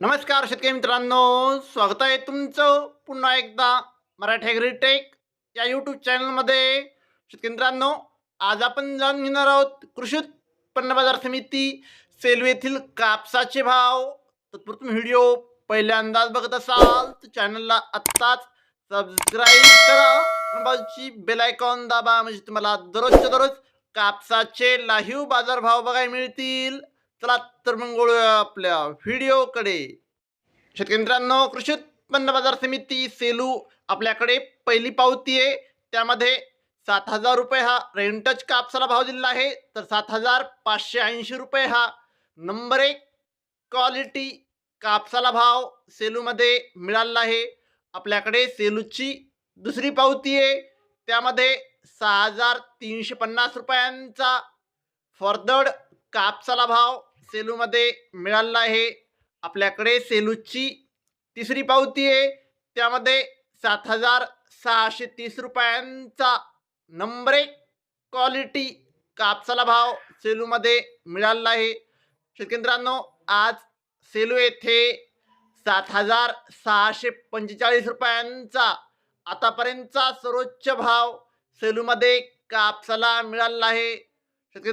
नमस्कार शेतकरी मित्रांनो स्वागत आहे तुमचं पुन्हा एकदा मराठी ॲग्रीटेक या यूट्यूब चॅनलमध्ये शेतकरी मित्रांनो आज आपण जाणून घेणार आहोत कृषी उत्पन्न बाजार समिती सेलू येथील कापसाचे भाव. तत्पूर्वी व्हिडिओ पहिल्यांदाच बघत असाल तर चॅनलला आत्ताच सबस्क्राईब करा. बाजूची बेल आयकॉन दाबा म्हणजे तुम्हाला दररोजच्या दररोज कापसाचे लाईव्ह बाजारभाव बघायला मिळतील. चला तर मग वळूया आपल्या व्हिडिओकडे. शेतकरी मित्रांनो कृषी उत्पन्न बाजार समिती सेलू आपल्याकडे पहिली पावती आहे. त्यामध्ये सात हजार रुपये हा रेंटच कापसाला भाव दिलेला आहे. तर सात हजार पाचशे ऐंशी रुपये हा नंबर एक क्वालिटी कापसाला भाव सेलूमध्ये मिळालेला आहे. आपल्याकडे सेलूची दुसरी पावती आहे. त्यामध्ये सहा हजार तीनशे पन्नास रुपयांचा फरदड कापसाला भाव सेलूमध्ये मिळालेला आहे. आपल्याकडे सेलूची तिसरी पावती आहे. त्यामध्ये सात हजार सहाशे तीस रुपयांचा नंबर एक क्वालिटी कापसाला भाव सेलूमध्ये मिळाला आहे. शेतकरी आज सेलू येथे सात हजार सहाशे पंचेचाळीस रुपयांचा आतापर्यंतचा सर्वोच्च भाव सेलूमध्ये कापसाला मिळाला आहे. शेतकरी